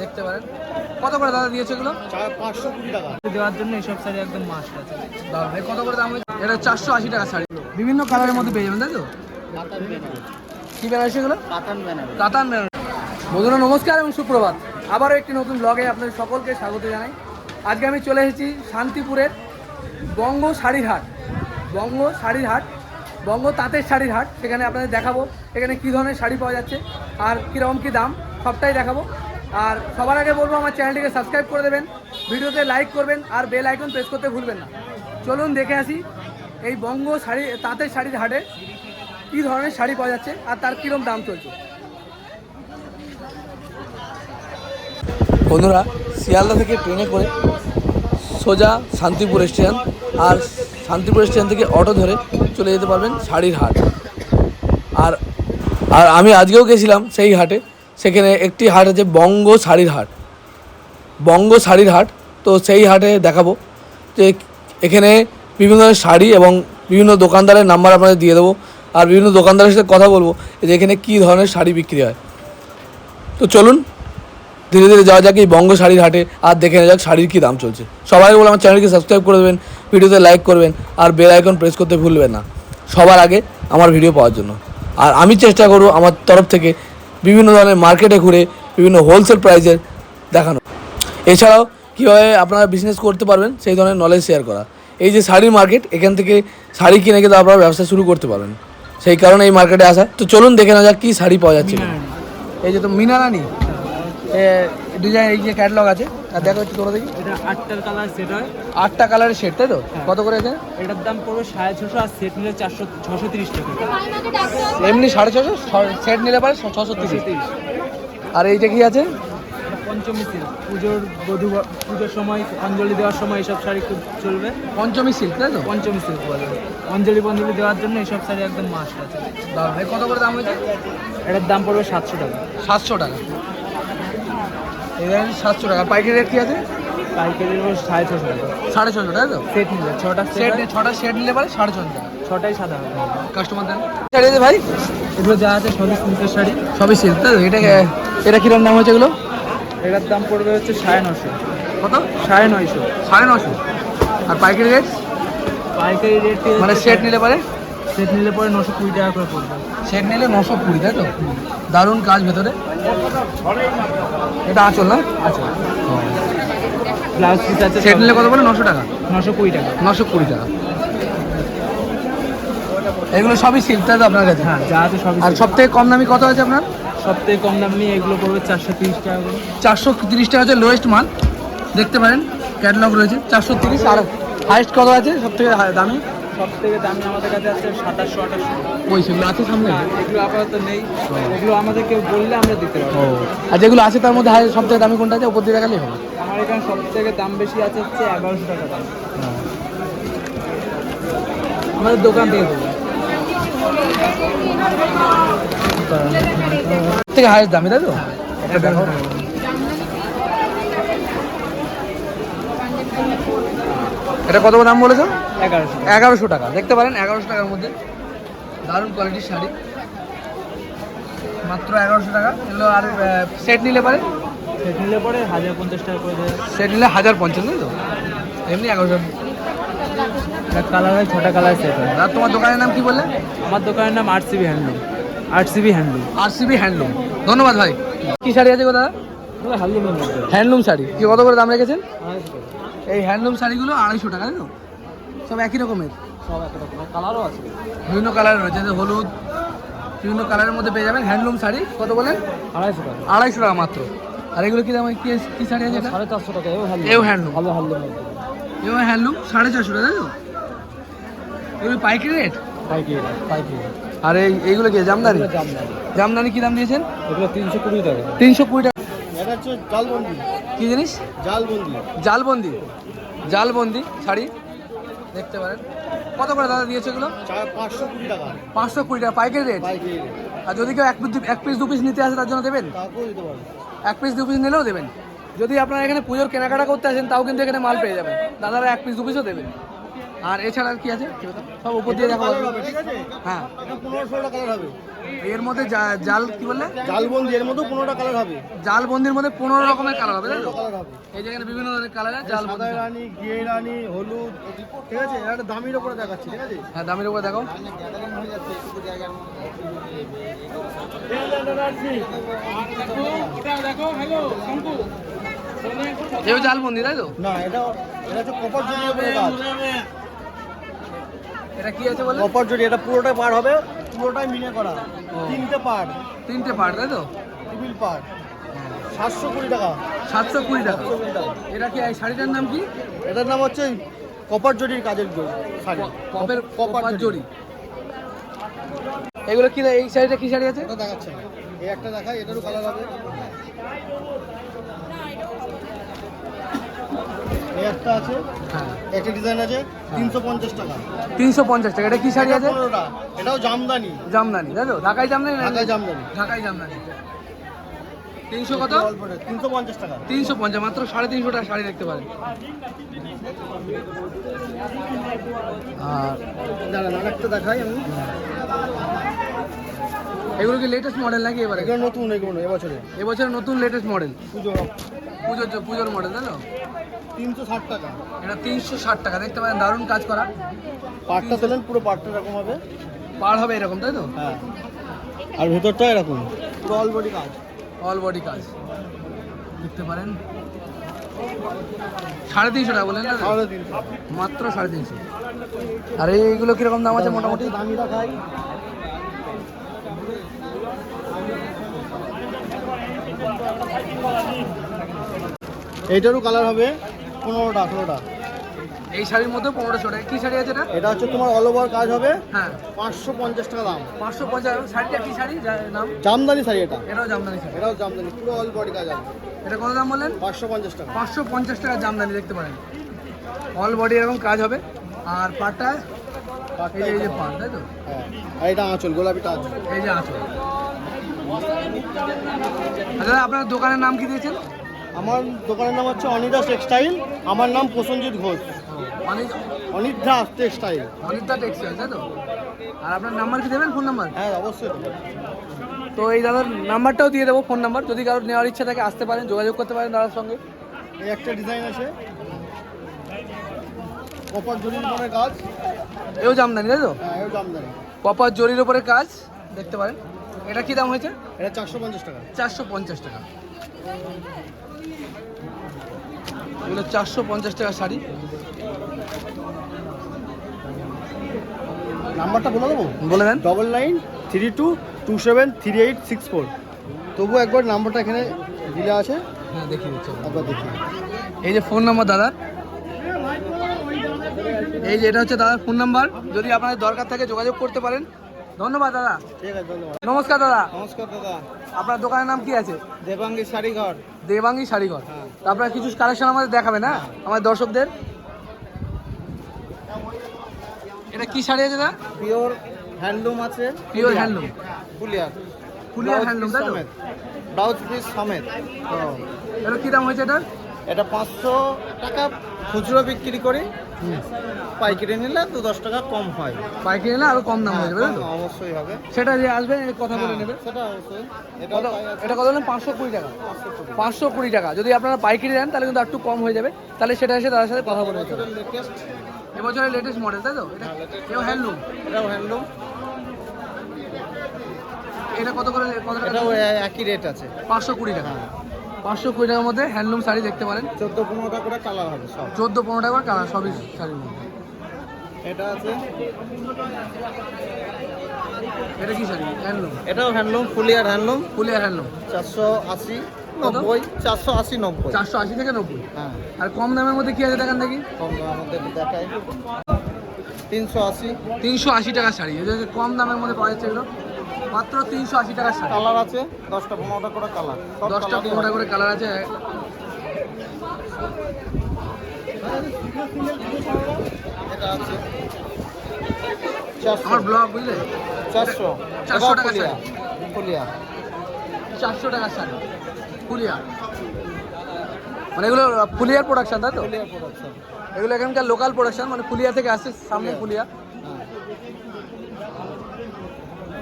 দেখতে পারেন। কত করে দাদা দিয়েছে এগুলো? পাঁচশো কুড়ি টাকা। দেওয়ার জন্য এইসব শাড়ি একদম মাস্ট আছে। দাদা ভাই কত করে দাম হয়েছে? এটা চারশো আশি টাকা শাড়ি। বিভিন্ন কালারের মধ্যে পেয়ে যাবেন তাই তো? কি বেনারসি এগুলো? কাতান বেনারস কাতান বেনারসি বন্ধুরা নমস্কার এবং সুপ্রভাত। আবারও একটি নতুন ব্লগে আপনাদের সকলকে স্বাগত জানাই। আজকে আমি চলে এসেছি শান্তিপুরের বঙ্গ শাড়ির হাট বঙ্গ শাড়ির হাট বঙ্গ তাঁতের শাড়ির হাট সেখানে আপনাদের দেখাবো এখানে কী ধরনের শাড়ি পাওয়া যাচ্ছে আর কীরকম কী দাম সবটাই দেখাবো। আর সবার আগে বলব, আমার চ্যানেলটিকে সাবস্ক্রাইব করে দেবেন, ভিডিওতে লাইক করবেন, আর বেল আইকন প্রেস করতে ভুলবেন না। চলুন দেখে আসি, এই বঙ্গ শাড়ি তাঁতের শাড়ির হাটে কী ধরনের শাড়ি পাওয়া যাচ্ছে আর তার কীরকম দাম চলছে? বন্ধুরা, শিয়ালদা থেকে ট্রেনে করে সোজা শান্তিপুর স্টেশন আর শান্তিপুর স্টেশন থেকে অটো ধরে চলে যেতে পারবেন শাড়ির হাট। আর আর আমি আজকেও গেছিলাম সেই হাটে। সেখানে একটি হাট আছে বঙ্গ শাড়ির হাট। বঙ্গ শাড়ির হাট, তো সেই হাটে দেখাবো। যে এখানে বিভিন্ন ধরনের শাড়ি এবং বিভিন্ন দোকানদারের নাম্বার আপনাদের দিয়ে দেবো। আর বিভিন্ন দোকানদারের সাথে কথা বলব যে এখানে কী ধরনের শাড়ি বিক্রি হয়। তো চলুন, ধীরে ধীরে যাওয়া যাক এই বঙ্গ শাড়ির হাটে, আর দেখে নেওয়া যাক শাড়ির কী দাম চলছে। সবাই বলে আমার চ্যানেলকে সাবস্ক্রাইব করে দেবেন, ভিডিওতে লাইক করবেন, আর বেল আইকন প্রেস করতে ভুলবেন না। সবার আগে আমার ভিডিও পাওয়ার জন্য। আর আমি চেষ্টা করব আমার তরফ থেকে বিভিন্ন ধরনের মার্কেটে ঘুরে বিভিন্ন হোলসেল প্রাইসের দেখানো। এছাড়াও কীভাবে আপনারা বিজনেস করতে পারবেন, সেই ধরনের নলেজ শেয়ার করা। এই যে শাড়ির মার্কেট এখান থেকে শাড়ি কিনে কিন্তু আপনারা ব্যবসা শুরু করতে পারবেন। সেই কারণে এই মার্কেটে আসা। তো চলুন দেখে নেওয়া যাক কী শাড়ি পাওয়া যাচ্ছে এই যে তো মিনারানি ডিজাইন এই যে ক্যাটলগ আছে। দেখো একটু তোরা দেখি। এটা আটটার কালার সেট হয়। আটটা কালারের সেট তাই তো? হ্যাঁ। কত করে আছে? এটার দাম পড়বে সাড়ে ছশো আর সেট নিলে চারশো ছশো তিরিশ টাকা। এমনি সাড়ে ছশো সেট নিলে পারে ছশো তিরিশ। আর এইটা কি আছে? পঞ্চমী সিল্ক পুজোর বধূ পুজোর সময় অঞ্জলি দেওয়ার সময় এইসব শাড়ি খুব চলবে। পঞ্চমী সিল্ক তাই তো? পঞ্চমী সিল্ক বলে। অঞ্জলি পঞ্জলি দেওয়ার জন্য এইসব শাড়ি একদম মাস্ট আছে। কত করে দাম হয়েছে? এটার দাম পড়বে সাতশো টাকা। সাতশো টাকা। দেখেন সাতশো টাকা। পাইকারি রেট কি আছে? পাইকারি সাড়ে ছশো টাকা। সাড়ে ছশো তাই তো? সেট নিলে ছটা সেট সেট ছটা সেট নিলে পারে সাড়ে ছশো টাকা। ছটাই সাদা হবে। কাস্টমার দেন। শাড়ি আছে ভাই? এগুলো যা আছে সবই সিল্কের শাড়ি। সবই সিল্ক তাই এটা এটা কীরকম দাম হয়েছে এগুলো? এটার দাম পড়বে হচ্ছে সাড়ে নশো। কত? সাড়ে নয়শো। সাড়ে নশো। আর পাইকারি রেট? পাইকারি রেট মানে সেট নিলে পারে? সেট নিলে পরে নশো কুড়ি টাকা করে পড়বে। সেট নিলে নশো কুড়ি তাই তো? দারুণ কাজ ভেতরে। এটা আঁচল না? আচ্ছা ব্লাউজ পিস আছে সেট নিলে কত বলে নশো টাকা? নশো কুড়ি টাকা। নশো কুড়ি টাকা। এগুলো সবই সিল্ক তাই তো আপনার কাছে? হ্যাঁ যা আছে সবই আর সব থেকে কম দামি কত আছে আপনার? সব থেকে কম দাম নিয়ে এগুলো পড়বে চারশো তিরিশ টাকা করে। চারশো তিরিশ টাকা হচ্ছে লোয়েস্ট মাল দেখতে পারেন ক্যাটালগ রয়েছে। চারশো তিরিশ আর হাইস্ট কত আছে? সব থেকে দামি? সব থেকে দামি আমাদের কাছে আছে সাতাশশো আঠাশশো। ওই সেগুলো আছে সামনে? এগুলো আপাতত নেই। এগুলো আমাদের কেউ বললে আমরা দিতে পারব। আর যেগুলো আছে তার মধ্যে সব থেকে দামি কোনটা আছে? উপর দিয়ে দেখালেই হবে। আমার এখানে সব থেকে দাম বেশি আছে হচ্ছে এগারোশো টাকা দাম। আমাদের দোকান থেকে দেবো। থেকে হাইস্ট দামি তাই তো? এটা দেখো। এটা কত দাম বলেছ? এগারোশো এগারোশো টাকা। দেখতে পারেন এগারোশো টাকার মধ্যে। দারুণ কোয়ালিটির শাড়ি। মাত্র এগারোশো টাকা। এগুলো আর সেট নিলে পারে? সেট নিলে পরে হাজার পঞ্চাশ টাকা করে সেট নিলে হাজার পঞ্চাশ তাই তো? এমনি এগারোশো। কালার হয় ছটা কালার সেট হয়। আর তোমার দোকানের নাম কি বললে? আমার দোকানের নাম আট সিবি হ্যান্ডলুম আট সিবি হ্যান্ডলুম আর সিবি হ্যান্ডলুম ধন্যবাদ ভাই। কি শাড়ি আছে গো দাদা? হ্যান্ডলুম শাড়ি। কি কত করে দাম রেখেছেন? এই হ্যান্ডলুম শাড়িগুলো আড়াইশো টাকা তাই তো? সব একই রকমের? সব এক রকম কালারও আছে। বিভিন্ন কালার রয়েছে যে হলুদ বিভিন্ন কালারের মধ্যে পেয়ে যাবেন হ্যান্ডলুম শাড়ি কত বলেন? আড়াইশো টাকা। আড়াইশো টাকা মাত্র। আর এগুলো কি দাম কি কি শাড়ি আছে সাড়ে চারশো টাকা এও হ্যান্ডলুম। ভালো হ্যান্ডলুম। এও হ্যান্ডলুম সাড়ে চারশো টাকা তাই তো? এগুলো পাইকারি রেট? পাইকারি পাইকারি আর এই এইগুলো কি জামদানি। জামদানি কি দাম দিয়েছেন? এগুলো তিনশো কুড়ি টাকা। তিনশো কুড়ি টাকা। এটা হচ্ছে জালবন্দি। কি জিনিস? জালবন্দি। জালবন্দি। জালবন্দি শাড়ি। দেখতে পারেন। কত করে দাদা দিয়েছে এগুলো? পাঁচশো কুড়ি টাকা। পাঁচশো কুড়ি টাকা পাইকারি রেট আর যদি কেউ এক পিস এক পিস দু পিস নিতে আসে তার জন্য দেবেন? এক পিস দু পিস নিলেও দেবেন। যদি আপনারা এখানে পুজোর কেনাকাটা করতে আসেন তাও কিন্তু এখানে মাল পেয়ে যাবেন। দাদারা এক পিস দু পিসও দেবেন। আর এছাড়া আর কি আছে? সব উপর দিয়ে দেখা হ্যাঁ। এটা পনেরো ষোলোটা কালার হবে। এর মধ্যে জাল কি বললে? জালবন্দি এর মধ্যে পনেরোটা কালার হবে। জাল বন্দির মধ্যে পনেরো রকমের কালার হবে এই যেখানে বিভিন্ন ধরনের কালার জাল রানী ঘিয়ে রানী হলুদ ঠিক আছে? একটা দামির ওপরে দেখাচ্ছি ঠিক আছে? হ্যাঁ দামের উপর দেখো এও জাল বন্দি তাই তো? না এটা এটা হচ্ছে কপার উপরে কাজ এটা কি আছে বলে কপার জড়ি এটা পুরোটাই পার হবে পুরোটাই মিনে করা। তিনটে পার। তিনটে পার্ট তাই তো? টেবিল পার। সাতশো কুড়ি টাকা। সাতশো কুড়ি টাকা। এটা কি এই শাড়িটার নাম কি? এটার নাম হচ্ছে কপার জড়ির কাজের জড়ি শাড়ি। কপের কপার জড়ি। এগুলো কি এই শাড়িটা কি শাড়ি আছে? এটা দেখাচ্ছে। এই একটা দেখাই এটারও কালার হবে এই একটা আছে হ্যাঁ একটা ডিজাইন আছে তিনশো পঞ্চাশ টাকা। তিনশো পঞ্চাশ টাকা এটা কি শাড়ি আছে? এটাও জামদানি। জামদানি তাই তো? ঢাকাই জামদানি না? ঢাকায় জামদানি। জামদানি। তিনশো কত? তিনশো পঞ্চাশ টাকা। তিনশো পঞ্চাশ মাত্র সাড়ে তিনশো টাকা শাড়ি দেখতে পারেন। আর দাঁড়ান আর দেখাই আমি। এগুলো কি লেটেস্ট মডেল নাকি এবারে? এগুলো নতুন এগুলো এবছরে। এবছরে নতুন লেটেস্ট মডেল পুজো পুজোর পুজোর মডেল তাই তো? তিনশো ষাট টাকা। এটা তিনশো ষাট টাকা দেখতে পারেন দারুণ কাজ করা। পাটটা তোলেন পুরো পাটটা এরকম হবে। পার হবে এরকম তাই তো? হ্যাঁ। আর ভেতরটা এরকম। পুরো অল বডি কাজ। অল বডি কাজ। দেখতে পারেন। সাড়ে তিনশো টাকা বললেন না মাত্র সাড়ে তিনশো। আর এইগুলো কীরকম দাম আছে মোটামুটি? দামি দেখাই এইটারও কালার হবে পনেরোটা ষোলোটা। এই শাড়ির মধ্যে পনেরোশো টাকা। কি শাড়ি আছে এটা? এটা হচ্ছে তোমার অল ওভার কাজ হবে হ্যাঁ। পাঁচশো পঞ্চাশ টাকা দাম। পাঁচশো পঞ্চাশ শাড়িটা কি শাড়ি? নাম? জামদানি শাড়ি এটা। এটাও জামদানি শাড়ি। এটাও জামদানি পুরো অল বডি কাজ আছে এটা কত দাম বললেন? পাঁচশো পঞ্চাশ টাকা। পাঁচশো পঞ্চাশ টাকা জামদানি দেখতে পারেন। অল বডি এরকম কাজ হবে। আর পাটটা এই যে পাট তাই তো? হ্যাঁ। আর এটা আঁচল গোলাপিটা আঁচল। এই যে আছে আচ্ছা আপনার দোকানের নাম কি দিয়েছেন? আমার দোকানের নাম হচ্ছে অনিদাস টেক্সটাইল। আমার নাম প্রসেনজিৎ ঘোষ। অনিদ্রা টেক্সটাইল। অনিতা টেক্সটাইল তাই তো? আর আপনার নাম্বার কি দেবেন? Phone number? হ্যাঁ অবশ্যই তো এই দাদার নাম্বারটাও দিয়ে দেবো ফোন নাম্বার। যদি কারোর নেওয়ার ইচ্ছা থাকে আসতে পারেন যোগাযোগ করতে পারেন দাদার সঙ্গে। এই একটা ডিজাইন আছে। কপার জরির উপরে কাজ। এও জামদানি তাই তো? হ্যাঁ এও জামদানি। কপার জরির ওপরে কাজ দেখতে পারেন। এটা কি দাম হয়েছে? এটা চারশো পঞ্চাশ টাকা। চারশো পঞ্চাশ টাকা। এগুলো চারশো পঞ্চাশ টাকা শাড়ি। নাম্বারটা বলে দেবো? বলে দেন। Double nine three two two seven three eight six four তবু একবার নাম্বারটা এখানে দিলে আছে। হ্যাঁ দিচ্ছি। একবার দেখি এই যে ফোন নাম্বার দাদার। এই যে এটা হচ্ছে দাদার ফোন নাম্বার যদি আপনাদের দরকার থাকে যোগাযোগ করতে পারেন। ধন্যবাদ দাদা। ঠিক আছে ধন্যবাদ। নমস্কার দাদা। নমস্কার দাদা। আপনার দোকানের নাম কি আছে? দেবাঙ্গী শাড়িঘর দেবাঙ্গি শাড়িঘর হ্যাঁ। তো আপনার কিছু কালেকশন আমাদের দেখাবে না আমার দর্শকদের। এটা কি শাড়ি আছে দাদা? পিওর হ্যান্ডলুম আছে। Pure handloom. ফুলিয়ার ফুলিয়ার হ্যান্ডলুম তাই তো? ব্লাউজ পিস সমেত। এটা কি দাম হয়েছে এটার? এটা পাঁচশো টাকা খুচরো বিক্রি করি। পাইকারি নিলে দু দশ টাকা কম হয়। পাইকারি নিলে আরও কম দাম হয়ে যাবে তাই অবশ্যই হবে। সেটা যে আসবেন কথা বলে নেবে। সেটা অবশ্যই। এটা কত এটা পাঁচশো কুড়ি টাকা। পাঁচশো কুড়ি। টাকা। যদি আপনারা পাইকারি দেন তাহলে কিন্তু একটু কম হয়ে যাবে। তাহলে সেটা এসে তাদের সাথে কথা বলে লেটেস্ট এবছরের লেটেস্ট মডেল তাই তো? এটা হ্যান্ডলুম এটাও হ্যান্ডলুম এটা কত করে কত টাকা একই রেট আছে। পাঁচশো কুড়ি টাকা। পাঁচশো কুড়ি টাকার মধ্যে হ্যান্ডলুম শাড়ি দেখতে পারেন। চোদ্দ পনেরোটা করে কালার হবে সব। চোদ্দ পনেরো টাকা করে কালার সবই শাড়ির মধ্যে। এটা আছে? এটা কি শাড়ি? হ্যান্ডলুম। এটাও হ্যান্ডলুম ফুলিয়ার হ্যান্ডলুম। ফুলিয়ার হ্যান্ডলুম। চারশো আশি নব্বই চারশো আশি নব্বই। চারশো আশি থেকে নব্বই? হ্যাঁ। আর কম দামের মধ্যে কি আছে দেখান দেখি? কম আমাদের দেখায় তিনশো আশি। তিনশো আশি টাকার শাড়ি। কম দামের মধ্যে পাওয়া যাচ্ছে এগুলো। মাত্র তিনশো আশি টাকার কালার আছে দশটা পনেরোটা করে কালার দশটা পনেরোটা। করে কালার আছে। আমার ব্লগ বুঝলে? চারশো। চারশো টাকা ফুলিয়া চারশো টাকার শাড়ি। ফুলিয়া। মানে এগুলো ফুলিয়ার প্রোডাকশন তাই তো? এগুলো এখানকার লোকাল প্রোডাকশন মানে ফুলিয়া থেকে আসে সামনে ফুলিয়া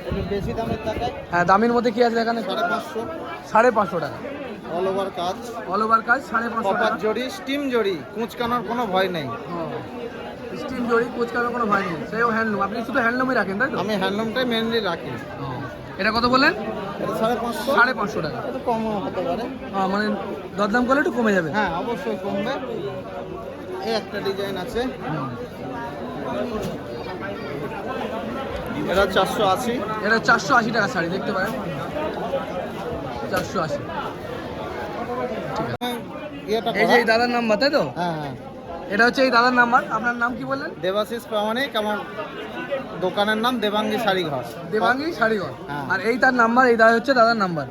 একটু বেশি দামের টাকায় হ্যাঁ দামের মধ্যে কি আছে এখানে? সাড়ে পাঁচশো। সাড়ে পাঁচশো টাকা। অল ওভার কাজ। অল ওভার কাজ সাড়ে পাঁচশো টাকা। জড়ি স্টিম জড়ি কুঁচকানোর কোনো ভয় নেই। স্টিম জড়ি কোচকানোর কোনো ভয় নেই। সেও হ্যান্ডলুম আপনি শুধু হ্যান্ডলুমই রাখেন তাই তো? আমি হ্যান্ডলুমটাই মেনলি রাখি। এটা কত বললেন? সাড়ে পাঁচশো। সাড়ে পাঁচশো টাকা। কমও হতে পারে। হ্যাঁ, মানে দরদাম করলে একটু কমে যাবে। হ্যাঁ অবশ্যই কমবে। এই একটা ডিজাইন আছে। এটা চারশো আশি। এটা চারশো আশি টাকা শাড়ি দেখতে পারেন। চারশো আশি। এই যে এই দাদার নাম্বার তাই তো? হ্যাঁ হ্যাঁ। এটা হচ্ছে এই দাদার নাম্বার। আপনার নাম কি বললেন? দেবাশিস প্রামাণিক আমার দোকানের নাম দেবাঙ্গী শাড়ি ঘর দেবাঙ্গী শাড়িঘর। হ্যাঁ। আর এই তার নাম্বার এই দাদা হচ্ছে দাদার নাম্বার।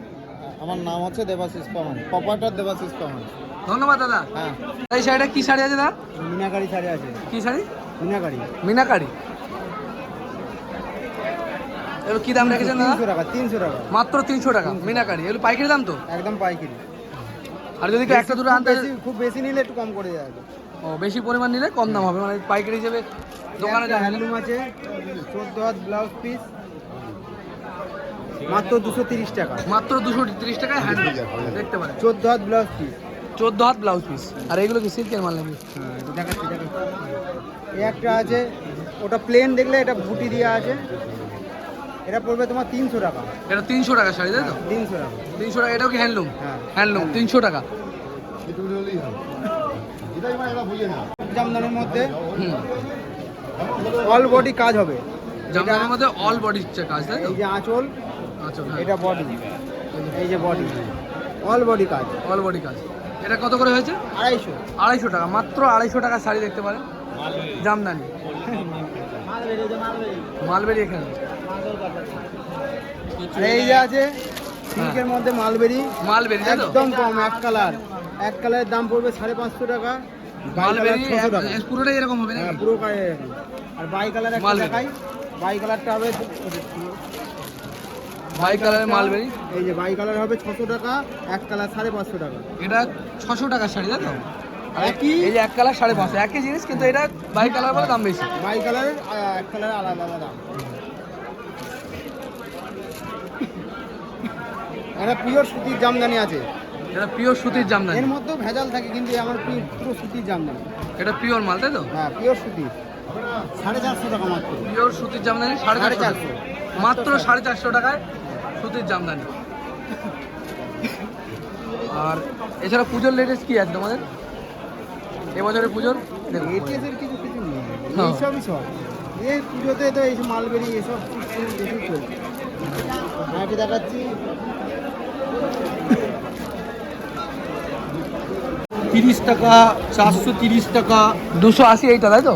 আমার নাম হচ্ছে দেবাশিস প্রামাণিক পপাটার দেবাশিস প্রামাণিক। ধন্যবাদ দাদা। হ্যাঁ। এই শাড়িটা কি শাড়ি আছে দাদা? মিনাকারি শাড়ি আছে। কি শাড়ি? মিনাকারি। মিনাকারি। এগুলো কি দাম রেখেছেন দাদা? টাকা তিনশো টাকা। মাত্র তিনশো টাকা। মিনাকারি। এগুলো পাইকারি দাম তো? একদম পাইকারি। আর যদি একটা দুটো আনতে খুব বেশি নিলে একটু কম করে যাবে। ও বেশি পরিমাণ নিলে কম দাম হবে। মানে পাইকারি হিসেবে দোকানে যাবে। হ্যান্ডলুম আছে চোদ্দ হাত ব্লাউজ পিস মাত্র দুশো তিরিশ টাকা। মাত্র দুশো তিরিশ টাকায় হ্যান্ডলুম। দেখতে পারেন। চোদ্দ হাত ব্লাউজ পিস চোদ্দ হাত ব্লাউজ পিস আর এগুলো কি সিল্কের মাল নাকি? হ্যাঁ একটা আছে ওটা প্লেন দেখলে এটা বুটি দেওয়া আছে। এটা পড়বে তোমার তিনশো টাকা। এটা তিনশো টাকা শাড়ি তাই তো? তিনশো টাকা। তিনশো টাকা এটাও কি হ্যান্ডলুম হ্যাঁ। হ্যান্ডলুম তিনশো টাকা। জামদানির মধ্যে অল বডি কাজ হবে। জামদানির মধ্যে অল বডি কাজ তাই তো? এই যে আঁচল আচ্ছা হ্যাঁ। এটা বডি এই যে বডি অল বডি কাজ। অল বডি কাজ। এটা কত করে হয়েছে? আড়াইশো। আড়াইশো টাকা মাত্র আড়াইশো টাকা শাড়ি দেখতে পারেন। জামদানি। মালবেরি এখানে। এই যে আছে সিল্কের মধ্যে মালবেরি। মালবেরি একদম কম এক কালার। এক কালারের দাম পড়বে সাড়ে পাঁচশো টাকা মালবেরি পুরোটাই এরকম হবে হ্যাঁ নাকি পুরো আর বাই কালার একটা দেখাই বাই কালারটা হবে বাই কালারের মালবেরি এই যে বাই কালার হবে ছশো টাকা এক কালার সাড়ে পাঁচশো টাকা। এটা ছশো টাকার শাড়ি তাই তো? আর একই? এই যে এক কালার সাড়ে পাঁচশো একই জিনিস কিন্তু এটা বাই কালার বলে দাম বেশি। বাই কালারের এক কালার আলাদা আলাদা দাম। এটা পিওর সুতির জামদানি আছে। এটা পিওর সুতির জামদানি। এর মধ্যেও ভেজাল থাকে কিন্তু আমার পুরো সুতির জামদানি। এটা পিওর মাল তাই তো? হ্যাঁ পিওর সুতির সাড়ে চারশো টাকা মাত্র। পিওর সুতির জামদানি সাড়ে চারশো। মাত্র সাড়ে চারশো টাকায় সুতির জামদানি। আর এছাড়া পুজোর লেটেস্ট কি আছে তোমাদের? এবছরের পুজোর? কিছু কিছু নেই। হ্যাঁ। এইসবই সব। এই পুজোতে তো এইসব মালবেরি এসব বেশি চলছে। দেখাচ্ছি। তিরিশ টাকা চারশো তিরিশ টাকা। দুশো আশি এইটা তাই তো?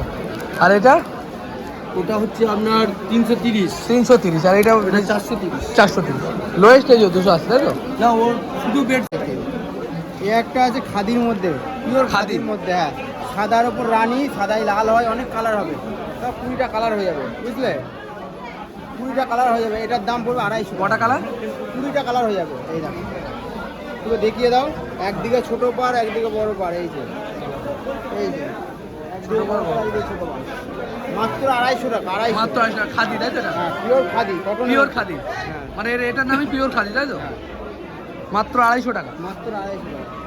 আর এটা? ওটা হচ্ছে আপনার তিনশো তিরিশ। তিনশো তিরিশ আর এটা চারশো তিরিশ। চারশো তিরিশ। লোয়েস্ট এই দুশো আশি তাই তো? না ওর শুধু বেড এই একটা আছে খাদির মধ্যে। পিওর খাদি। খাদির। মধ্যে হ্যাঁ। সাদার ওপর রানী সাদাই লাল হয় অনেক কালার হবে। সব কুড়িটা কালার হয়ে যাবে বুঝলে? কুড়িটা কালার হয়ে যাবে এটার দাম পড়বে আড়াইশো। কটা কালার কুড়িটা কালার হয়ে যাবে এই দেখো। তুমি দেখিয়ে দাও একদিকে ছোট পার একদিকে বড় পার এই যে। এই যে। মাত্র আড়াইশো টাকা আড়াইশো। মাত্র আড়াইশো টাকা। খাদি তাই তো এটা? হ্যাঁ পিওর খাদি পিওর খাদি। হ্যাঁ। মানে এর- এটার নামই পিওর খাদি তাই তো? মাত্র আড়াইশো টাকা। মাত্র আড়াইশো টাকা।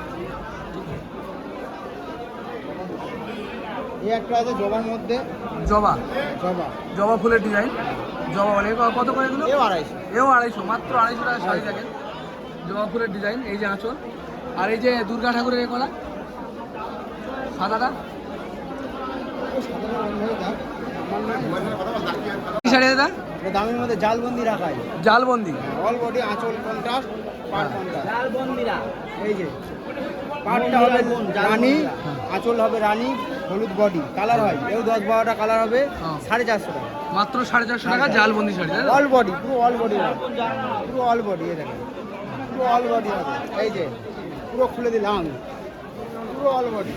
এই একটা আছে জবার মধ্যে। জবা। জবা। জবা ফুলের ডিজাইন জবা এগুলো কত করে এগুলো? এও আড়াইশো। এও আড়াইশো মাত্র আড়াইশো টাকা শাড়ি থাকে জবা ফুলের ডিজাইন এই যে আঁচল। আর এই যে দুর্গা ঠাকুরের গলা সাদাটা? শাড়ি দাদা? দামের মধ্যে জালবন্দি রাখাই জালবন্দি। অল বডি আঁচল কন্ট্রাস্ট পাট কন্ট্রাস্ট জালবন্দিরা। এই যে পাটটা হবে রানী আঁচল হবে রানী হলুদ বডি কালার হয়। এও দশ বারোটা কালার হবে হ্যাঁ। সাড়ে চারশো টাকা। মাত্র সাড়ে চারশো টাকা জালবন্দি শাড়ি অল বডি পুরো অল বডি পুরো অল বডি এই দেখেন। পুরো অল বডি হবে। এই যে পুরো খুলে দিলাম। পুরো অল বডি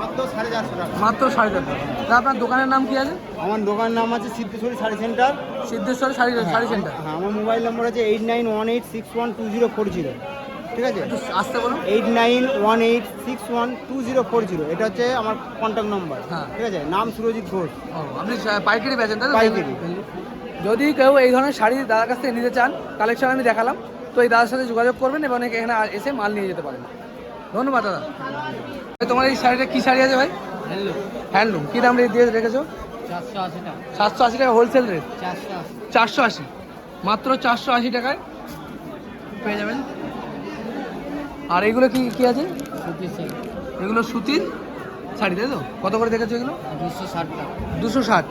মাত্র সাড়ে চারশো টাকা। আপনার দোকানের নাম কি আছে? আমার দোকানের নাম আছে সিদ্ধেশ্বরী শাড়ি সেন্টার। সিদ্ধেশ্বরী শাড়ি শাড়ি সেন্টার। হ্যাঁ আমার মোবাইল নম্বর আছে eight nine one eight six one two zero four zero. ঠিক আছে? আসতে বলুন। Eight nine one eight six one two zero four zero. এটা হচ্ছে আমার কন্ট্যাক্ট নম্বর হ্যাঁ। ঠিক আছে? নাম সুরজিৎ ঘোষ। আপনি পাইকারি বেচেন তাই পাইকারি। যদি কেউ এই ধরনের শাড়ি দাদার কাছ থেকে নিতে চান কালেকশন আমি দেখালাম। তো এই দাদার সাথে যোগাযোগ করবেন এবং এখানে এসে মাল নিয়ে যেতে পারেন। ধন্যবাদ দাদা। তোমার এই শাড়িটা কী শাড়ি আছে ভাই? Hello handloom. কী দাম রেট দিয়ে রেখেছো? চারশো আশি টাকা। সাতশো আশি টাকা হোলসেল রেট চারশো আশি। মাত্র চারশো আশি টাকায়? পেয়ে যাবেন। আর এগুলো কি কি আছে? এগুলো সুতির শাড়ি তাই তো? কত করে দেখেছ এগুলো? দুশো ষাট টাকা। দুশো ষাট।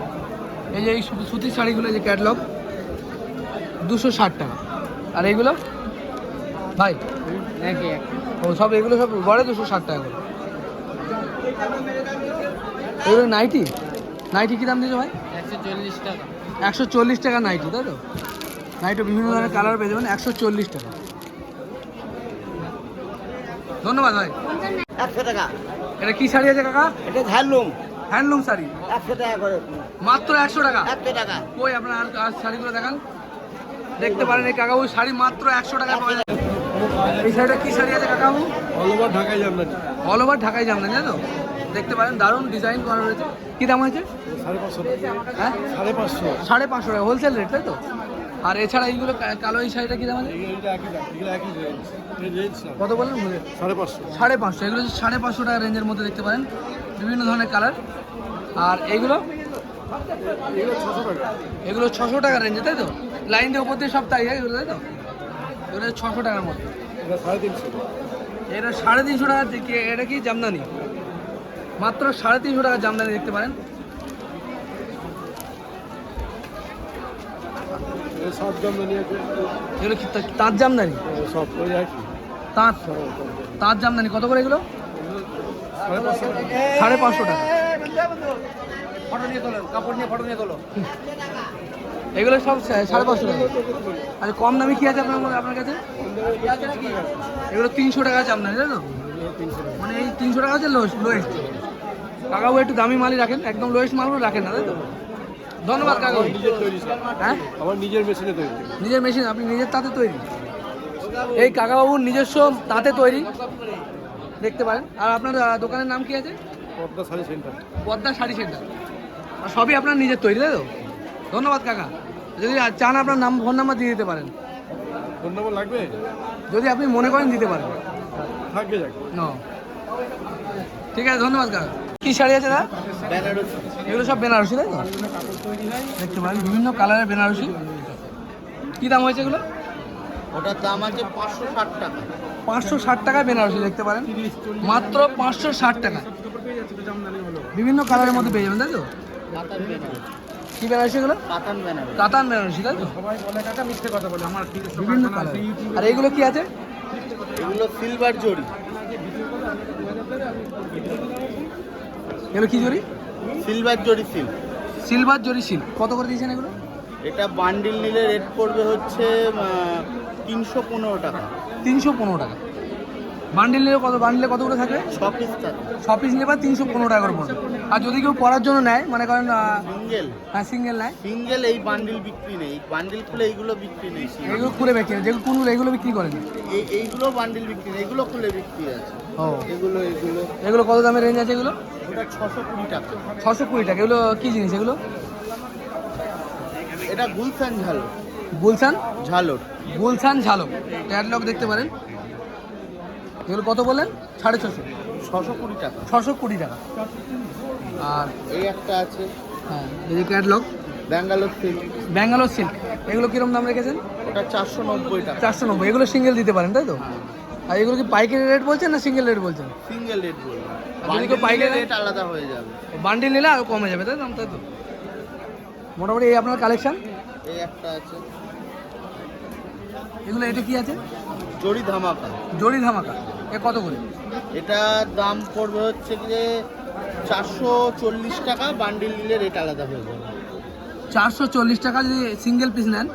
এই যে এই সুতির শাড়িগুলো যে ক্যাটলগ দুশো ষাট টাকা। আর এইগুলো ভাই ও সব এগুলো সব গড়ে দুশো ষাট টাকা করে। এগুলো নাইটি? নাইটি কী দাম দিয়েছ ভাই? একশো চল্লিশ টাকা। একশো চল্লিশ টাকা নাইটি তাই তো? নাইটও বিভিন্ন ধরনের কালার পেয়ে যাবেন একশো চল্লিশ টাকা। ধন্যবাদ ভাই। একশো টাকা। এটা কি শাড়ি আছে কাকা? এটা হ্যান্ডলুম। হ্যান্ডলুম শাড়ি। একশো টাকা করে। মাত্র একশো টাকা? একশো টাকা। কই আপনার আর শাড়িগুলো দেখান। দেখতে পারেন এই কাকাবু শাড়ি মাত্র একশো টাকা পাওয়া যায় এই শাড়িটা কি শাড়ি আছে কাকাবু অলওভার ঢাকায় যাবেন অল ওভার ঢাকায় জামলেন জানো? দেখতে পারেন দারুণ ডিজাইন করা রয়েছে। কি দাম হয়েছে? সাড়ে পাঁচশো। হ্যাঁ? সাড়ে পাঁচশো। সাড়ে পাঁচশো টাকা হোলসেল রেট তাই তো? আর এছাড়া এইগুলো কালো এই শাড়িটা কি দাম আছে? কত বললেন সাড়ে পাঁচশো। সাড়ে পাঁচশো এগুলো সাড়ে পাঁচশো টাকা রেঞ্জের মধ্যে দেখতে পারেন। বিভিন্ন ধরনের কালার। আর এইগুলো? এগুলো ছশো টাকা। এগুলো ছশো টাকা রেঞ্জে তাই তো? লাইন দিয়ে উপর দিয়ে সব তাই এগুলো তাই তো? এগুলো ছশো টাকার মধ্যে এটা সাড়ে তিনশো। এটা সাড়ে তিনশো টাকা এটা কি জামদানি? মাত্র সাড়ে তিনশো টাকা জামদানি দেখতে পারেন। সব দাম এগুলো কি তাঁত জামদানি? সব ওই একই তাঁত। তাঁত জামদানি। কত করে এগুলো? সাড়ে পাঁচশো টাকা। সাড়ে পাঁচশো টাকা। ফটো নিয়ে তোলো কাপড় নিয়ে ফটো নিয়ে তোলো। এগুলো সব সাড়ে পাঁচশো টাকা। আচ্ছা কম দামি কি আছে আপনার মধ্যে- আপনার কাছে? এগুলো তিনশো টাকা আছে আপনার তাই তো? মানে এই তিনশো টাকা আছে লোয়েস্ট কাকাবু একটু দামি মালই রাখেন একদম লোয়েস্ট মালগুলো রাখেন না তাই তো? ধন্যবাদ কাকা হ্যাঁ? আমার নিজের মেশিনে তৈরি নিজের মেশিন আপনি নিজের তাঁতে তৈরি। এই কাকাবাবুর নিজস্ব তাঁতে তৈরি। দেখতে পারেন। আর আপনার দোকানের নাম কি আছে? পদ্মা শাড়ি সেন্টার। পদ্মা শাড়ি সেন্টার। আর সবই আপনার নিজের তৈরি তাই তো? ধন্যবাদ কাকা। যদি চান আপনার নাম ফোন নাম্বার দিয়ে দিতে পারেন। ফোন নম্বর লাগবে? যদি আপনি মনে করেন দিতে পারেন। থাকবে ন। ঠিক আছে ধন্যবাদ কাকা। কি শাড়ি আছে দাদা? এগুলো সব বেনারসি তাই তো? দেখতে পারেন বিভিন্ন কালারের বেনারসি। কী দাম হয়েছে এগুলো? ওটার দাম আছে পাঁচশো ষাট টাকা। পাঁচশো ষাট টাকায় বেনারসি দেখতে পারেন। মাত্র পাঁচশো ষাট টাকা বিভিন্ন কালারের মধ্যে পেয়ে যাবেন তাই তো? কি বেনারসি এগুলো? কাতান বেনারসি কাতান বেনারসি তাই তো? সবাই বলে কাকা মিথ্যে কথা বলে আমার বিভিন্ন কালার। আর এইগুলো কি আছে? এগুলো সিলভার জরি এগুলো কি জরি সিলভার জরি সিল্ক সিলভার জরি সিল্ক কত করে দিয়েছেন এগুলো? এটা বান্ডিল নিলে রেট পড়বে হচ্ছে তিনশো পনেরো টাকা। তিনশো পনেরো টাকা। বান্ডিল নিলে কত বান্ডিলে কত করে থাকবে ছ পিস পিস নেবে তিনশো পনেরো টাকা করে পড়বে। আর যদি কেউ পড়ার জন্য নেয় মানে করেন সিঙ্গেল হ্যাঁ সিঙ্গেল নেয়। সিঙ্গেল এই বান্ডিল বিক্রি নেই। বান্ডিল খুলে এইগুলো বিক্রি নেই এগুলো খুলে বিক্রি নেই। যেগুলো কোনগুলো এগুলো বিক্রি করেন? এই এইগুলো বান্ডিল বিক্রি নেই। এগুলো খুলে বিক্রি আছে। ও। এগুলো এগুলো। এগুলো কত দামের রেঞ্জ আছে এগুলো? ওটা ছশো কুড়ি টাকা। ছশো কুড়ি টাকা। এগুলো কি জিনিস এগুলো? এটা গুলশান ঝালো গুলশান? ঝালর। গুলশান ঝালক ক্যাটলগ দেখতে পারেন। এগুলো কত বললেন? সাড়ে ছশো। ছশো কুড়ি টাকা। ছশো কুড়ি টাকা। আর এই একটা আছে। হ্যাঁ এই যে catalogue Bangalore silk Bangalore silk এগুলো কীরকম দাম রেখেছেন? ওটা চারশো নব্বই টাকা। চারশো নব্বই। এগুলো সিঙ্গেল দিতে পারেন তাই তো? আর এগুলো কি পাইকারি রেট বলছেন না সিঙ্গেল রেট বলছেন? সিঙ্গেল রেট কেউ পাইকারি রেট আলাদা হয়ে যাবে। বান্ডিল নিলে আরও কমে যাবে তাই দাম তাই তো? মোটামুটি এই আপনার কালেকশন এই একটা আছে। এগুলো এটা কি আছে? জরি ধামাকা। জরি ধামাকা। এ কত করে? এটা দাম পড়বে হচ্ছে যে চারশো চল্লিশ টাকা বান্ডিল নিলে রেট আলাদা হয়ে যাবে। চারশো চল্লিশ টাকা যদি সিঙ্গেল পিস নেন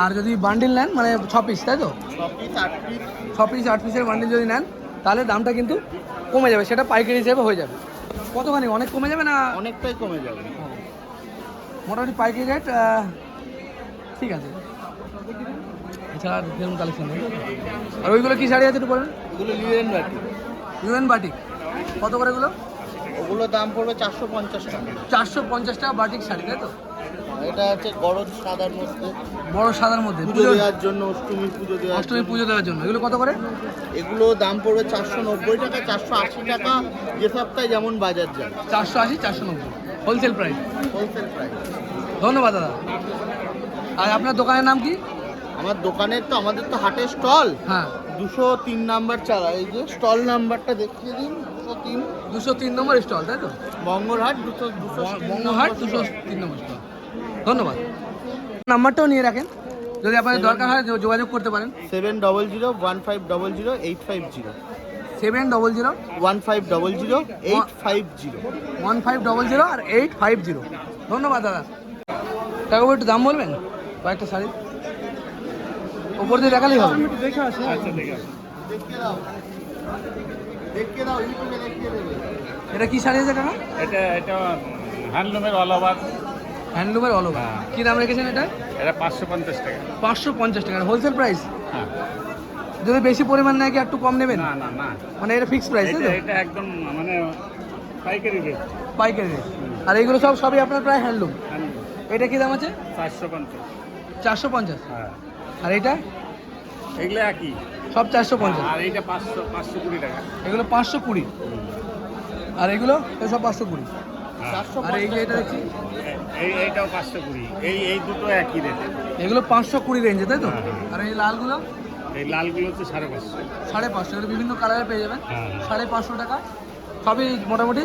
আর যদি বান্ডিল নেন মানে ছ পিস তাই তো? ছ পিস আট পিস ছ পিস আট পিসের বান্ডিল যদি নেন তাহলে দামটা কিন্তু কমে যাবে সেটা পাইকারি হিসেবে হয়ে যাবে। কতখানি অনেক কমে যাবে না? অনেকটাই কমে যাবে। মোটামুটি পাইকারি রেট ঠিক আছে। দেখুন কালেকশন আর ওইগুলো কি শাড়ি আছে একটু বলেন? এগুলো লিলেন বাটি ইউএন বাটিক কত করে এগুলো? ওগুলো দাম পড়বে চারশো পঞ্চাশ টাকা। চারশো পঞ্চাশ টাকা বাটিক শাড়ি তাই তো? এটা হচ্ছে গরজ সাদার মধ্যে। বড় সাদার মধ্যে। পুজো পুজো দেওয়ার জন্য অষ্টমী পুজো দেওয়ার অষ্টমী পুজো দেওয়ার জন্য। এগুলো কত করে? এগুলো দাম পড়বে চারশো নব্বই টাকা চারশো আশি টাকা যে সপ্তাহে যেমন বাজার যায়। চারশো আশি চারশো নব্বই। হোলসেল প্রাইস হোলসেল প্রাইস ধন্যবাদ দাদা। আর আপনার দোকানের নাম কি? আমার দোকানের তো আমাদের তো হাটের স্টল। হ্যাঁ। দুশো তিন নাম্বার চালা এই যে স্টল নাম্বারটা দেখিয়ে দিন দুশো তিন। দুশো তিন নম্বর স্টল তাই তো? মঙ্গলহাট দুশো দুশো বঙ্গহাট দুশো তিন নম্বর স্টল। ধন্যবাদ। নাম্বারটাও নিয়ে রাখেন। যদি আপনাদের দরকার হয় যোগাযোগ করতে পারেন। Seven double zero one five double zero eight five zero seven double zero one five double zero eight five zero one five double zero আর এইট ফাইভ জিরো ধন্যবাদ দাদা। কাকু একটু দাম বলবেন? কয়েকটা শাড়ি। উপর দিয়ে দেখালেই হবে। দেখে আসে। দেবে। এটা কি শাড়ি আছে কাকা? এটা এটা হ্যান্ডলুমের অল ওভার হ্যান্ডলুমের অল ওভার হ্যাঁ। কি দাম রেখেছেন এটা? এটা পাঁচশো পঞ্চাশ টাকা। পাঁচশো পঞ্চাশ টাকা। হোলসেল প্রাইস হ্যাঁ। যদি বেশি পরিমাণ নেয় কি একটু কম নেবেন? না না না। মানে এটা ফিক্স প্রাইস এটা তো? এটা একদম মানে পাইকারি রেট পাইকারি রেট আর এইগুলো সব সবই আপনার প্রায় হ্যান্ডলুম? হ্যান্ডলুম। এটা কি দাম আছে? চারশো পঞ্চাশ। চারশো পঞ্চাশ। হ্যাঁ। আর এটা এগুলো একই। সব চারশো পঞ্চাশ। আর এইটা পাঁচশো পাঁচশো কুড়ি টাকা। এগুলো পাঁচশো কুড়ি। আর এগুলো? সব পাঁচশো কুড়ি। হ্যাঁ। আর এই যে এটা দেখছি? এই এইটাও পাঁচশো কুড়ি। এই এই দুটো একই রেটে। এগুলো পাঁচশো কুড়ি রেঞ্জে তাই তো? হ্যাঁ, হ্যাঁ। আর এই লালগুলো? এই লালগুলো হচ্ছে সাড়ে পাঁচশো। সাড়ে পাঁচশো। এগুলো বিভিন্ন কালারে পেয়ে যাবেন। সাড়ে পাঁচশো টাকা। সবই মোটামুটি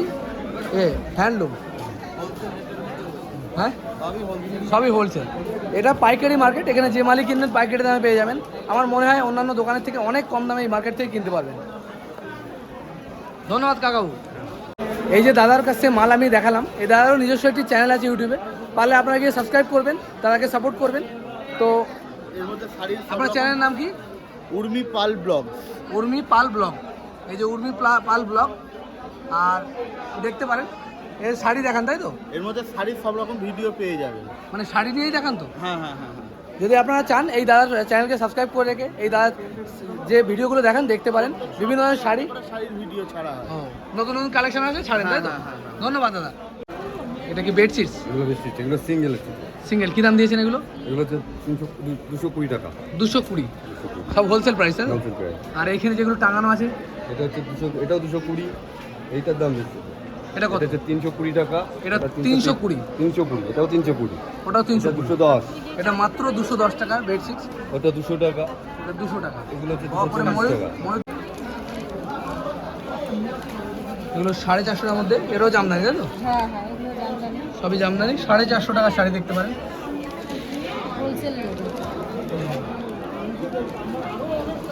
এ হ্যান্ডলুম হ্যাঁ? সবই হোলসেল এটা পাইকারি মার্কেট এখানে যে মালিক কিনবেন পাইকারি দামে পেয়ে যাবেন। আমার মনে হয় অন্যান্য দোকানের থেকে অনেক কম দামে এই মার্কেট থেকে কিনতে পারবেন। ধন্যবাদ কাকাবু। এই যে দাদার কাছ মাল আমি দেখালাম এই দাদারও নিজস্ব একটি চ্যানেল আছে ইউটিউবে পারলে আপনারা গিয়ে সাবস্ক্রাইব করবেন দাদাকে সাপোর্ট করবেন। তো আপনার চ্যানেলের নাম কি? Urmi Pal blog Urmi Pal blog. এই যে উর্মি পাল ব্লগ। আর দেখতে পারেন এর শাড়ি দেখান তাই তো? এর মধ্যে শাড়ির সব রকম ভিডিও পেয়ে যাবেন। মানে শাড়ি নিয়েই দেখান তো? হ্যাঁ হ্যাঁ হ্যাঁ হ্যাঁ। যদি আপনারা চান এই দাদার চ্যানেলকে সাবস্ক্রাইব করে রেখে এই দাদার যে ভিডিওগুলো দেখেন দেখতে পারেন। বিভিন্ন ধরনের শাড়ি। শাড়ির ভিডিও ছাড়া হয়। ও, নতুন নতুন কালেকশন আছে ছাড়েন তাই তো? হ্যাঁ, হ্যাঁ। ধন্যবাদ দাদা। এটা কি বেডশিটস এগুলো বেশি এগুলো সিঙ্গেল সিঙ্গেল কী দাম দিয়েছেন এগুলো? এগুলো হচ্ছে দুশো কুড়ি টাকা। দুশো কুড়ি। সব হোলসেল প্রাইস আর এইখানে যেগুলো টাঙানো আছে? এটা হচ্ছে দুশো এটাও দুশো কুড়ি এইটার দাম বেশি এটা কত? হচ্ছে তিনশো কুড়ি টাকা। এটা 320 তিনশো কুড়ি? এটাও তিনশো কুড়ি। ওটাও তিনশো দুশো দশ। এটা মাত্র দুশো দশ টাকা বেডশিটস ওটা দুশো টাকা। এটা দুশো টাকা। এগুলো হচ্ছে টাকা। এগুলো সাড়ে চারশো টাকার মধ্যে? এরও জামদানি তাই তো? হ্যাঁ হ্যাঁ সবই জামদানি? সাড়ে চারশো টাকার শাড়ি দেখতে পারেন।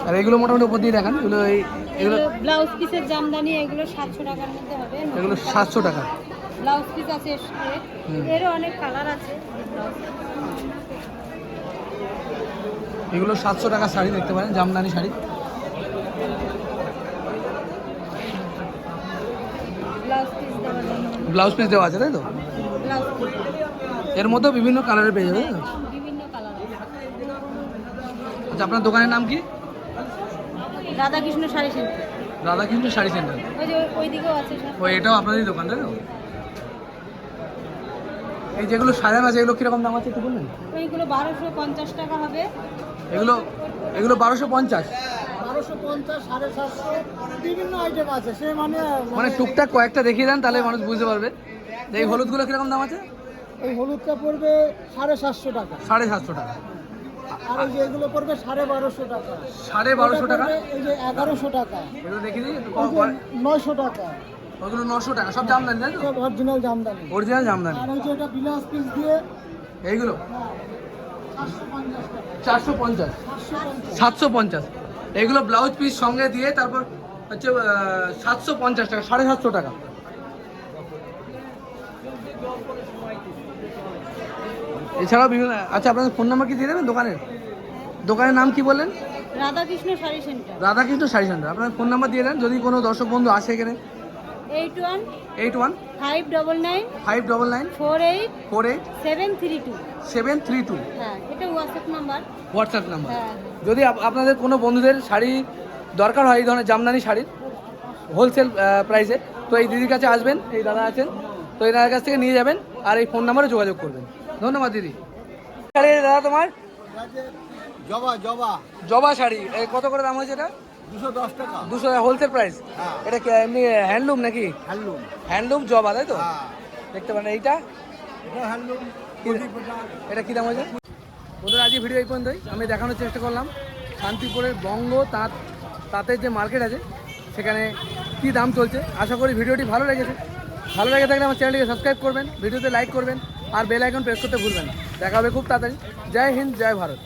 আর এগুলো মোটামুটি উপর দিয়ে দেখান। এগুলো এই এগুলো ব্লাউজ পিসের জামদানি এগুলো সাতশো টাকার মধ্যে হবে এগুলো সাতশো টাকা। ব্লাউজ পিস আছে। এরও অনেক কালার আছে এগুলো সাতশো টাকার শাড়ি দেখতে পারেন জামদানি শাড়ি। ব্লাউজ পিস দেওয়া আছে তাই তো? এর মধ্যে বিভিন্ন কালারের পেয়ে যাবে আচ্ছা আপনার দোকানের নাম কি? রাধাকৃষ্ণ শাড়ি সেন্টার। রাধাকৃষ্ণ শাড়ি সেন্টার? ওই যে ওই দিকেও আছে ও এটাও আপনারই দোকান তাই তো? এই যেগুলো সাজানো আছে এগুলো কীরকম দাম আছে একটু বলবেন? ওইগুলো বারোশো পঞ্চাশ টাকা হবে। এগুলো এগুলো বারোশো পঞ্চাশ? বারোশো পঞ্চাশ সাড়ে সাতশো বিভিন্ন আইটেম আছে। সে মানে মানে টুকটাক কয়েকটা দেখিয়ে দেন তাহলে মানুষ বুঝতে পারবে। এই হলুদগুলো কীরকম দাম আছে? এই হলুদটা পড়বে সাড়ে সাতশো টাকা। সাড়ে সাতশো টাকা। আর এই যে এগুলো পড়বে সাড়ে বারোশো টাকা। সাড়ে বারোশো টাকা? এই যে এগারোশো টাকা। এগুলো দেখিয়ে দিই। নয়শো টাকা। ওগুলো নশো টাকা সব জামদানি তাই তো? সব অরিজিনাল জামদানি। অরিজিনাল জামদানি। আর যে এটা বিলাস পিস দিয়ে এইগুলো? চারশো পঞ্চাশ। সাতশো পঞ্চাশ। এগুলো ব্লাউজ পিস সঙ্গে দিয়ে তারপর হচ্ছে সাতশো পঞ্চাশ টাকা সাড়ে সাতশো টাকা। এছাড়াও বিভিন্ন আচ্ছা আপনাদের ফোন নাম্বার কি দিয়ে দেবেন? দোকানের? দোকানের নাম কি বললেন? রাধাকৃষ্ণ শাড়ি সেন্টার রাধাকৃষ্ণ শাড়ি সেন্টার আপনার ফোন নাম্বার দিয়ে দেন যদি কোনো দর্শক বন্ধু আসে এখানে। Eight one eight one five double nine five double nine four eight four eight seven three two seven three two হ্যাঁ এটা হোয়াটসঅ্যাপ নাম্বার হোয়াটসঅ্যাপ নাম্বার যদি আপ- আপনাদের কোনো বন্ধুদের শাড়ি দরকার হয় এই ধরনের জামদানি শাড়ির হোলসেল প্রাইসে তো এই দিদির কাছে আসবেন এই দাদা আছেন তো এই দাদার কাছ থেকে নিয়ে যাবেন আর এই ফোন নাম্বারে যোগাযোগ করবেন। ধন্যবাদ দিদি। শাড়ি দাদা তোমার? জবা জবা। জবা শাড়ি। এই কত করে দাম হয়েছে এটা? দুশো দশ টাকা। দুশো হোলসেল প্রাইস হ্যাঁ। এটা কি এমনি হ্যান্ডলুম নাকি? হ্যান্ডলুম হ্যান্ডলুম জবা তাই তো? হ্যাঁ। দেখতে পারেন এইটা? এটা হ্যান্ডলুম এটা কী দাম হয়েছে? ওদের আজকে ভিডিও এই পর্যন্তই। আমি দেখানোর চেষ্টা করলাম। শান্তিপুরের বঙ্গ তাঁত তাঁতের যে মার্কেট আছে সেখানে কী দাম চলছে? আশা করি ভিডিওটি ভালো লেগেছে। ভালো লেগে থাকলে আমার চ্যানেলটিকে সাবস্ক্রাইব করবেন ভিডিওতে লাইক করবেন। আর বেল আইকন প্রেস করতে ভুলবেন না। দেখা হবে খুব তাড়াতাড়ি। জয় হিন্দ, জয় ভারত।